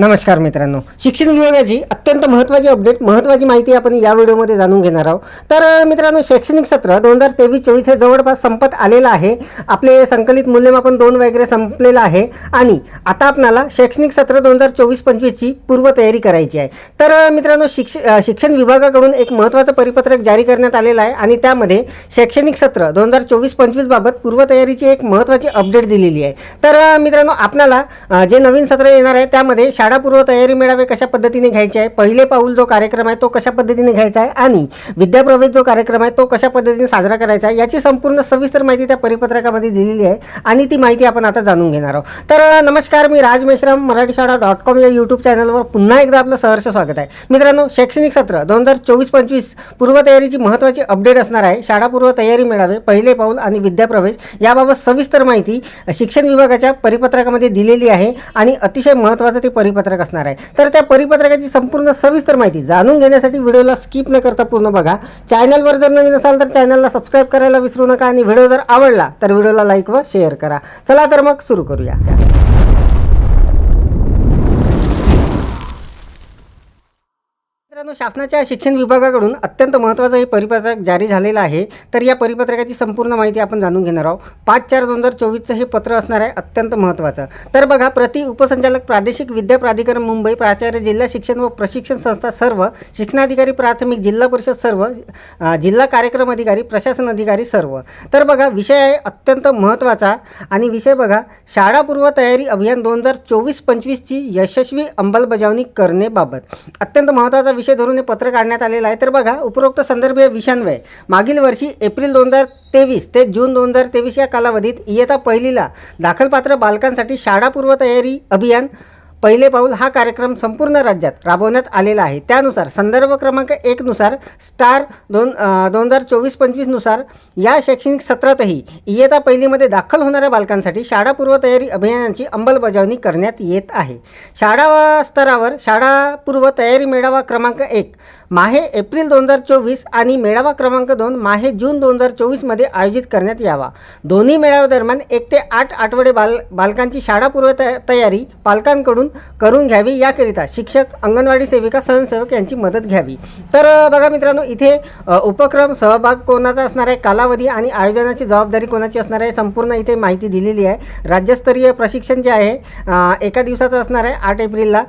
नमस्कार मित्रांनो. शिक्षण विभागाची अत्यंत महत्त्वाची अपडेट महत्त्वाची माहिती आपण या व्हिडिओमध्ये जाणून घेणार आहोत. तर मित्रांनो शैक्षणिक सत्र दोन हजार तेवीस चोवीस हे जवळपास संपत आलेलं आहे. आपले संकलित मूल्यमापन दोन वगैरे संपलेलं आहे. आणि आता आपणाला शैक्षणिक सत्र दोन हजार चोवीस पंचवीसची पूर्वतयारी करायची आहे. तर मित्रांनो शिक्ष शिक्षण विभागाकडून एक महत्त्वाचं परिपत्रक जारी करण्यात आलेलं आहे. आणि त्यामध्ये शैक्षणिक सत्र दोन हजार चोवीस पंचवीसबाबत पूर्वतयारीची एक महत्त्वाची अपडेट दिलेली आहे. तर मित्रांनो आपणाला जे नवीन सत्र येणार आहे त्यामध्ये शा शाळापूर्व तयारी मेळावे कशा पद्धतीने घ्यायचे आहे? पहिले पाऊल जो कार्यक्रम आहे तो कशा पद्धतीने घ्यायचा आहे? आणि विद्याप्रवेश जो कार्यक्रम आहे तो कशा पद्धतीने साजरा करायचा आहे? याची संपूर्ण सविस्तर माहिती त्या परिपत्रकामध्ये दिलेली आहे आणि ती माहिती आपण आता जाणून घेणार आहोत. तर नमस्कार मी राज मेश्राम मराठी शाळा डॉट कॉम या यूट्यूब चॅनलवर पुन्हा एकदा आपलं सहर्ष स्वागत आहे. मित्रांनो शैक्षणिक सत्र दोन हजार चोवीस पंचवीस पूर्वतयारीची महत्त्वाची अपडेट असणार आहे. शाळापूर्व तयारी मेळावे पहिले पाऊल आणि विद्याप्रवेश याबाबत सविस्तर माहिती शिक्षण विभागाच्या परिपत्रकामध्ये दिलेली आहे आणि अतिशय महत्त्वाचं ते परिपत्रक असणार आहे. तर त्या परिपत्रकाची संपूर्ण सविस्तर माहिती जाणून घेण्यासाठी व्हिडिओला स्किप न करता पूर्ण बघा. चॅनलवर जर नवीन असाल तर चॅनलला सबस्क्राईब करायला विसरू नका आणि व्हिडिओ जर आवडला तर व्हिडिओला लाईक व शेअर करा. चला तर मग सुरू करूया. मित्रांनो शासनाच्या शिक्षण विभागाकडून अत्यंत महत्त्वाचं हे परिपत्रक जारी झालेलं आहे. तर या परिपत्रकाची संपूर्ण माहिती आपण जाणून घेणार आहोत. पाच चार दोन हजार चोवीसचं हे पत्र असणार आहे अत्यंत महत्त्वाचं. तर बघा प्रति उपसंचालक प्रादेशिक विद्या प्राधिकरण मुंबई प्राचार्य जिल्हा शिक्षण व प्रशिक्षण संस्था सर्व शिक्षणाधिकारी प्राथमिक जिल्हा परिषद सर्व जिल्हा कार्यक्रम अधिकारी प्रशासन अधिकारी सर्व. तर बघा विषय आहे अत्यंत महत्त्वाचा. आणि विषय बघा शाळापूर्व तयारी अभियान दोन हजार चोवीस पंचवीसची यशस्वी अंमलबजावणी करणेबाबत अत्यंत महत्त्वाचा विषय धरून हे पत्र काढण्यात आलेलं आहे. तर बघा उपरोक्त संदर्भीय विषान्वये. मागील वर्षी एप्रिल दोन हजार तेवीस ते जून दोन हजार तेवीस या कालावधीत इयत्ता पहिलीला दाखलपात्र बालकांसाठी शाळापूर्व तयारी अभियान पहिले पाऊल हा कार्यक्रम संपूर्ण राज्यात राबवण्यात आलेला आहे. त्यानुसार संदर्भ क्रमांक एकनुसार स्टार दोन दोन हजार चोवीस पंचवीसनुसार या शैक्षणिक सत्रातही इयत्ता पहिलीमध्ये दाखल होणाऱ्या बालकांसाठी शाळापूर्व तयारी अभियानाची अंमलबजावणी करण्यात येत आहे. शाळा स्तरावर शाळापूर्व तयारी मेळावा क्रमांक एक माहे एप्रिल दोन हजार चोवीस आणि मेळावा क्रमांक दोन माहे जून दोन हजार चोवीसमध्ये आयोजित करण्यात यावा. दोन्ही मेळाव्यादरम्यान एक ते आठ आठवडे बाल बालकांची शाळापूर्व तया तयारी पालकांकडून करून घ्यावी. याकरिता शिक्षक अंगणवाडी सेविका स्वयंसेवक यांची मदत घ्यावी. तर बघा मित्रांनो इथे उपक्रम सहभाग कोणाचा असणार आहे? कालावधी आणि आयोजनाची जबाबदारी कोणाची असणार आहे? संपूर्ण इथे माहिती दिलेली आहे. राज्यस्तरीय प्रशिक्षण जे आहे एका दिवसाचं असणार आहे आठ एप्रिलला.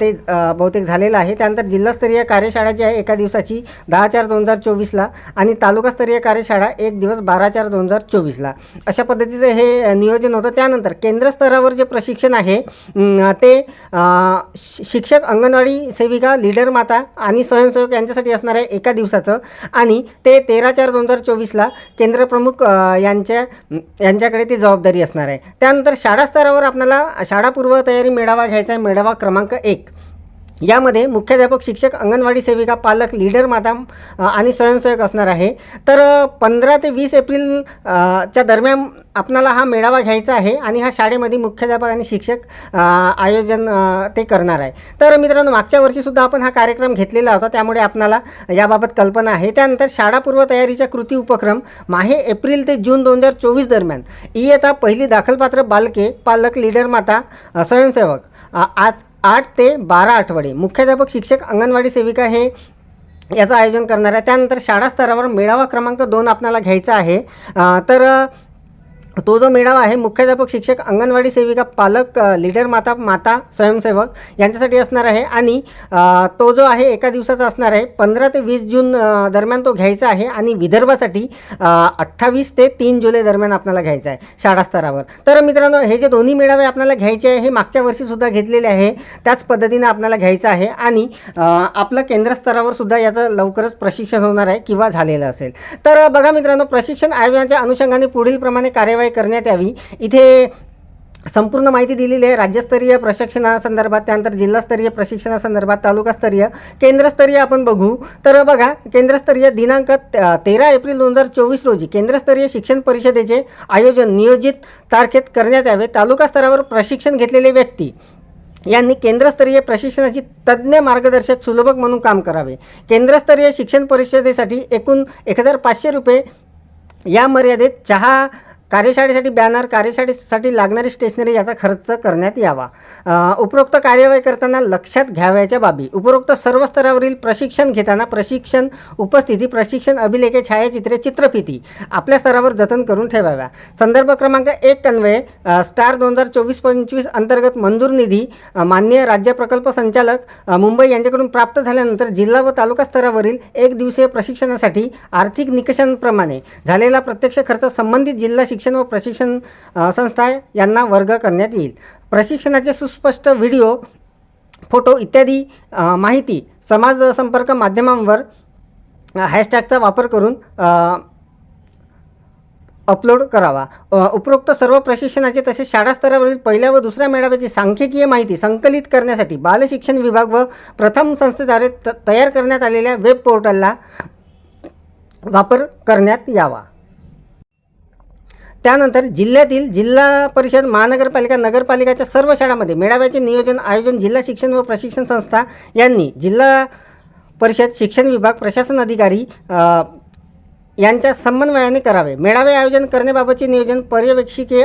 ते बहुतेक झालेलं आहे. त्यानंतर जिल्हास्तरीय कार्यशाळा जी आहे एका दिवसाची दहा चार दोन हजार चोवीसला. आणि तालुकास्तरीय कार्यशाळा एक दिवस बारा चार दोन हजार चोवीसला. अशा पद्धतीचं हे नियोजन होतं. त्यानंतर केंद्रस्तरावर जे प्रशिक्षण आहे ते शि- शिक्षक अंगणवाडी सेविका लीडर माता आणि स्वयंसेवक यांच्यासाठी असणार आहे एका दिवसाचं. आणि ते तेरा चार दोन हजार चोवीसला केंद्रप्रमुख यांच्या यांच्याकडे ती जबाबदारी असणार आहे. त्यानंतर शाळा स्तरावर आपल्याला शाळापूर्व तयारी मेळावा घ्यायचा आहे. मेळावा क्रमांक एक. यामध्ये मुख्याध्यापक शिक्षक अंगणवाडी सेविका पालक लीडर माता आणि स्वयंसेवक असणार आहे. तर पंधरा ते वीस एप्रिल च्या दरम्यान आपणाला हा मेळावा घ्यायचा आहे आणि हा शाळेमध्ये मुख्याध्यापक आणि शिक्षक आयोजन ते करणार आहे. तर मित्रांनो मागच्या वर्षीसुद्धा आपण हा कार्यक्रम घेतलेला होता त्यामुळे आपणाला याबाबत कल्पना आहे. त्यानंतर शाळापूर्व तयारीच्या कृती उपक्रम माहे एप्रिल ते जून दोन हजार चोवीस दरम्यान. इयता पहिली दाखलपात्र बालके पालक लीडर माता स्वयंसेवक आज आठ ते बारा आठवडे. मुख्याध्यापक शिक्षक अंगणवाडी सेविका हे याचं आयोजन करणार आहे. त्यानंतर शाळा स्तरावर मेळावा क्रमांक दोन आपणाला घ्यायचा आहे. तर तो जो मेळावा आहे मुख्याध्यापक शिक्षक अंगणवाडी सेविका पालक लीडर माता माता स्वयंसेवक यांच्यासाठी असणार आहे. आणि तो जो आहे एका दिवसाचा असणार आहे. पंधरा ते वीस जून दरम्यान तो घ्यायचा आहे आणि विदर्भासाठी अठ्ठावीस ते तीन जुलै दरम्यान आपल्याला घ्यायचा आहे शाळा स्तरावर. तर मित्रांनो हे जे दोन्ही मेळावे आपल्याला घ्यायचे आहे हे मागच्या वर्षीसुद्धा घेतलेले आहे. त्याच पद्धतीनं आपल्याला घ्यायचं आहे आणि आपलं केंद्र स्तरावर सुद्धा याचं लवकरच प्रशिक्षण होणार आहे किंवा झालेलं असेल. तर बघा मित्रांनो प्रशिक्षण आयोजनाच्या अनुषंगाने पुढील प्रमाणे कार्यवाही करण्यात यावी. इथे संपूर्ण माहिती दिलेली आहे. राज्यस्तरीय प्रशिक्षणासंदर्भात त्यानंतर जिल्हास्तरीय प्रशिक्षणासंदर्भात तालुकास्तरीय केंद्रस्तरीय आपण बघू. तर बघा केंद्रस्तरीय दिनांक त- तेरा एप्रिल दोन हजार चोवीस रोजी केंद्रस्तरीय शिक्षण परिषदेचे आयोजन नियोजित तारखेत करण्यात यावे. तालुका स्तरावर प्रशिक्षण घेतलेले व्यक्ती यांनी केंद्रस्तरीय प्रशिक्षणाची तज्ज्ञ मार्गदर्शक सुलभक म्हणून काम करावे. केंद्रस्तरीय शिक्षण परिषदेसाठी एकूण एक हजार पाचशे रुपये या मर्यादेत चहा कार्यशाळेसाठी बॅनर कार्यशाळेसाठी लागणारी स्टेशनरी याचा खर्च करण्यात यावा. उपरोक्त कार्यवाही करताना लक्षात घ्यावयाच्या बाबी. उपरोक्त सर्व स्तरावरील प्रशिक्षण घेताना प्रशिक्षण उपस्थिती प्रशिक्षण अभिलेखे छायाचित्रे चित्रफिती आपल्या स्तरावर जतन करून ठेवाव्या. संदर्भ क्रमांक एक कन्वे स्टार दोन हजार चोवीस पंचवीस अंतर्गत मंजूर निधी मान्य राज्य प्रकल्प संचालक मुंबई यांच्याकडून प्राप्त झाल्यानंतर जिल्हा व तालुका स्तरावरील एक दिवसीय प्रशिक्षणासाठी आर्थिक निकषांप्रमाणे झालेला प्रत्यक्ष खर्च संबंधित जिल्हा शिक्षण शिक्षण व प्रशिक्षण संस्था यांना वर्ग करण्यात येईल. प्रशिक्षणाचे सुस्पष्ट व्हिडिओ फोटो इत्यादी माहिती समाज संपर्क माध्यमांवर हॅशटॅगचा वापर करून अपलोड करावा. उपरोक्त सर्व प्रशिक्षणाचे तसेच शाळा स्तरावरील पहिल्या व दुसऱ्या मेळाव्याची सांख्यिकीय माहिती संकलित करण्यासाठी बाल शिक्षण विभाग व प्रथम संस्थेद्वारे त तयार करण्यात आलेल्या वेब पोर्टलला वापर करण्यात यावा. त्यानंतर जिल्ह्यातील जिल्हा परिषद महानगरपालिका नगरपालिकाच्या सर्व शाळांमध्ये मेळाव्याचे नियोजन आयोजन जिल्हा शिक्षण व प्रशिक्षण संस्था यांनी जिल्हा परिषद शिक्षण विभाग प्रशासन अधिकारी यांच्या समन्वयाने करावे. मेळावे आयोजन करण्याबाबतचे नियोजन पर्यवेक्षकीय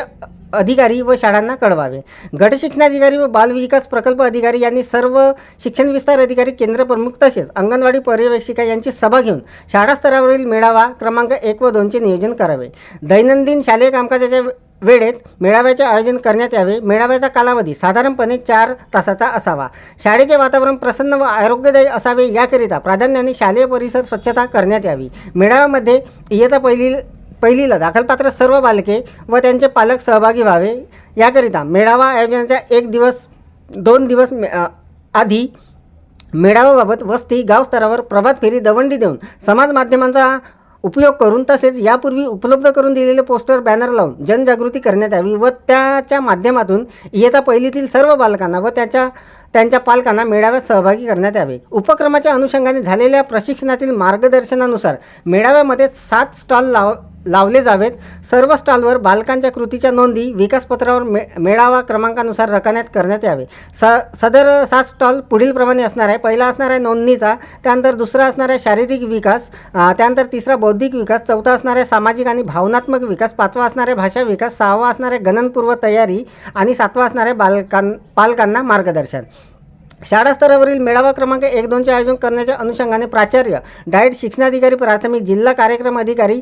अधिकारी व शाळांना कळवावे. गट शिक्षणाधिकारी व बालविकास प्रकल्प अधिकारी यांनी सर्व शिक्षण विस्तार अधिकारी केंद्र प्रमुख तसेच अंगणवाडी पर्यवेक्षिका यांची सभा घेऊन शाळा स्तरावरील मेळावा क्रमांक एक व दोनचे नियोजन करावे. दैनंदिन शालेय कामकाजाच्या वेळेत मेळाव्याचे आयोजन करण्यात यावे. मेळाव्याचा कालावधी साधारणपणे चार तासाचा असावा. शाळेचे वातावरण प्रसन्न व आरोग्यदायी असावे याकरिता प्राधान्याने शालेय परिसर स्वच्छता करण्यात यावी. मेळाव्यामध्ये इयत्ता पहिली पहिलीला दाखलपात्र सर्व बालके व त्यांचे पालक सहभागी व्हावे. याकरिता मेळावा आयोजनाच्या एक दिवस दोन दिवस मे- आधी मेळाव्याबाबत वस्ती गाव स्तरावर प्रभात फेरी दवंडी देऊन समाज माध्यमांचा उपयोग करून तसेच यापूर्वी उपलब्ध करून दिलेले पोस्टर बॅनर लावून जनजागृती करण्यात यावी व त्याच्या माध्यमातून इयत्ता पहिलीतील सर्व बालकांना व त्याच्या त्यांच्या पालकांना मेळाव्यात सहभागी करण्यात यावे. उपक्रमाच्या अनुषंगाने झालेल्या प्रशिक्षणातील मार्गदर्शनानुसार मेळाव्यामध्ये सात स्टॉल लाव लावले जावेत. सर्व स्टॉलवर बालकांच्या कृतीच्या नोंदी विकासपत्रावर मे मेळावा क्रमांकानुसार रकान्यात करण्यात यावे. स सदर सात स्टॉल पुढीलप्रमाणे असणार आहे. पहिला असणार आहे नोंदणीचा त्यानंतर दुसरा असणार आहे शारीरिक विकास त्यानंतर तिसरा बौद्धिक विकास चौथा असणार आहे सामाजिक आणि भावनात्मक विकास पाचवा असणार आहे भाषा विकास सहावा असणार आहे गणनपूर्व तयारी आणि सातवा असणार आहे बालकां पालकांना मार्गदर्शन. शाळा स्तरावरील मेळावा क्रमांक एक दोनचे आयोजन करण्याच्या अनुषंगाने प्राचार्य डायट शिक्षणाधिकारी प्राथमिक जिल्हा कार्यक्रम अधिकारी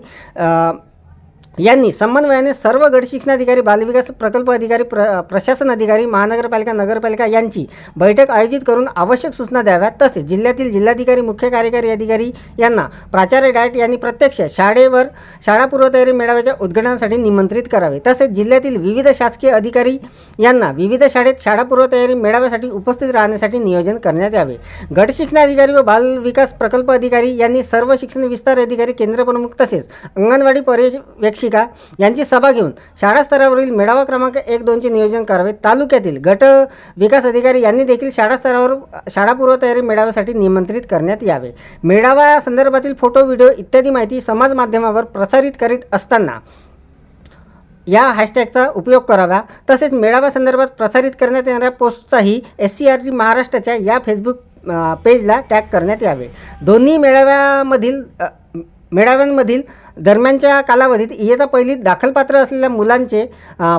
यांनी समन्वयाने सर्व गट शिक्षणाधिकारी बालविकास प्रकल्प अधिकारी प्र प्रशासन अधिकारी महानगरपालिका नगरपालिका यांची बैठक आयोजित करून आवश्यक सूचना द्याव्यात. तसेच जिल्ह्यातील जिल्हाधिकारी मुख्य कार्यकारी अधिकारी यांना प्राचार्य डायट यांनी प्रत्यक्ष शाळेवर शाळा पूर्वतयारी मेळाव्याच्या उद्घाटनासाठी निमंत्रित करावे. तसेच जिल्ह्यातील विविध शासकीय अधिकारी यांना विविध शाळेत शाळा पूर्वतयारी मेळाव्यासाठी उपस्थित राहण्यासाठी नियोजन करण्यात यावे. गट शिक्षणाधिकारी व बालविकास प्रकल्प अधिकारी यांनी सर्व शिक्षण विस्तार अधिकारी केंद्रप्रमुख तसेच अंगणवाडी पर्यवेक्षक शिक्षिका यांची सभा घेऊन शाळा स्तरावरील मेळावा क्रमांक एक दोनचे नियोजन करावे तालुक्यातील गट विकास अधिकारी यांनी देखील शाळा स्तरावर शाळा पूर्वतयारी मेळाव्यासाठी निमंत्रित करण्यात यावे. मेळावा संदर्भातील फोटो व्हिडिओ इत्यादी माहिती समाज माध्यमावर प्रसारित करीत असताना या हॅशटॅगचा उपयोग करावा. तसेच मेळाव्या संदर्भात प्रसारित करण्यात येणाऱ्या पोस्टचाही एस सी आर जी महाराष्ट्राच्या या फेसबुक पेजला टॅग करण्यात यावे. दोन्ही मेळाव्यामधील मेळाव्यांमधील दरम्यानच्या कालावधीत इयत्ता पहिलीत दाखलपात्र असलेल्या मुलांचे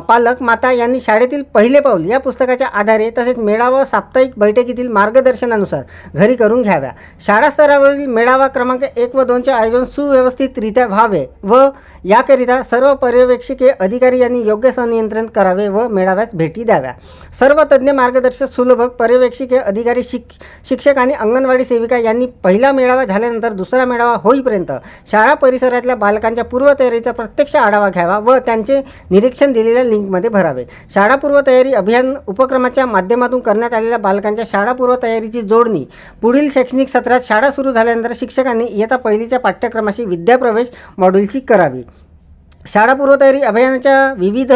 पालक माता यांनी शाळेतील पहिले पाऊल या पुस्तकाच्या आधारे तसेच मेळावा साप्ताहिक बैठकीतील मार्गदर्शनानुसार घरी करून घ्याव्या. शाळा स्तरावरील मेळावा क्रमांक एक व दोनचे आयोजन सुव्यवस्थितरित्या व्हावे व याकरिता सर्व पर्यवेक्षकीय अधिकारी यांनी योग्य संनियंत्रण करावे व मेळाव्यास भेटी द्याव्या. सर्व तज्ज्ञ मार्गदर्शक सुलभक पर्यवेक्षकीय अधिकारी शिक शिक्षक आणि अंगणवाडी सेविका यांनी पहिला मेळावा झाल्यानंतर दुसरा मेळावा होईपर्यंत शाळा परिसरातल्या बालकांच्या पूर्वतयारीचा प्रत्यक्ष आढावा घ्यावा व त्यांचे निरीक्षण दिलेल्या लिंकमध्ये भरावे. शाळा पूर्वतयारी अभियान उपक्रमाच्या माध्यमातून करण्यात आलेल्या बालकांच्या शाळा पूर्वतयारीची जोडणी. पुढील शैक्षणिक सत्रात शाळा सुरू झाल्यानंतर शिक्षकांनी इयत्ता पहिलीच्या पाठ्यक्रमाशी विद्याप्रवेश मॉड्यूलची करावी. शाळा पूर्वतयारी अभियानाच्या विविध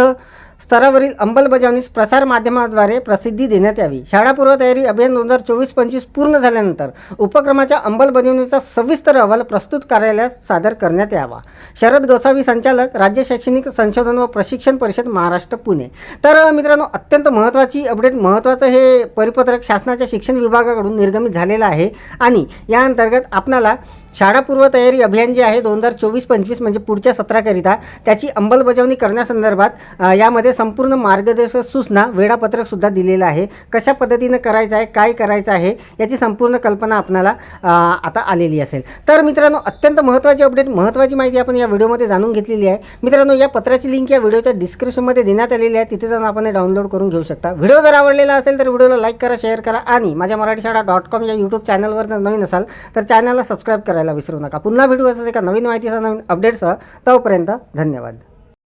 स्तरावरील अंमलबजावणीस प्रसारमाध्यमाद्वारे प्रसिद्धी देण्यात यावी. शाळापूर्व तयारी अभियान दोन हजार चोवीस पंचवीस पूर्ण झाल्यानंतर उपक्रमाच्या अंमलबजावणीचा सविस्तर अहवाल प्रस्तुत कार्यालयात सादर करण्यात यावा. शरद गोसावी संचालक राज्य शैक्षणिक संशोधन व प्रशिक्षण परिषद महाराष्ट्र पुणे. तर मित्रांनो अत्यंत महत्त्वाची अपडेट महत्त्वाचं हे परिपत्रक शासनाच्या शिक्षण विभागाकडून निर्गमित झालेलं आहे आणि या अंतर्गत आपणाला शाळापूर्व तयारी अभियान जे आहे दोन हजार चोवीस पंचवीस म्हणजे पुढच्या सत्राकरिता त्याची अंमलबजावणी करण्यासंदर्भात यामध्ये यामध्ये संपूर्ण मार्गदर्शक सूचना वेळापत्रकसुद्धा दिलेलं आहे. कशा पद्धतीनं करायचं आहे काय करायचं आहे याची संपूर्ण कल्पना आपणाला आता आलेली असेल. तर मित्रांनो अत्यंत महत्त्वाची अपडेट महत्त्वाची माहिती आपण या व्हिडिओमध्ये जाणून घेतलेली आहे. मित्रांनो या पत्राची लिंक या व्हिडिओच्या डिस्क्रिप्शनमध्ये देण्यात आलेली आहे. तिथे जाऊन आपण डाउनलोड करून घेऊ शकता. व्हिडिओ जर आवडलेला असेल तर व्हिडिओला लाईक करा शेअर करा आणि माझ्या मराठी शाळा डॉट कॉम या यूट्यूब चॅनलवर जर नवीन असाल तर चॅनलला सबस्क्राईब करायला विसरू नका. पुन्हा व्हिडिओ असंच एका नवीन माहितीसह नवीन अपडेटसह तोपर्यंत धन्यवाद.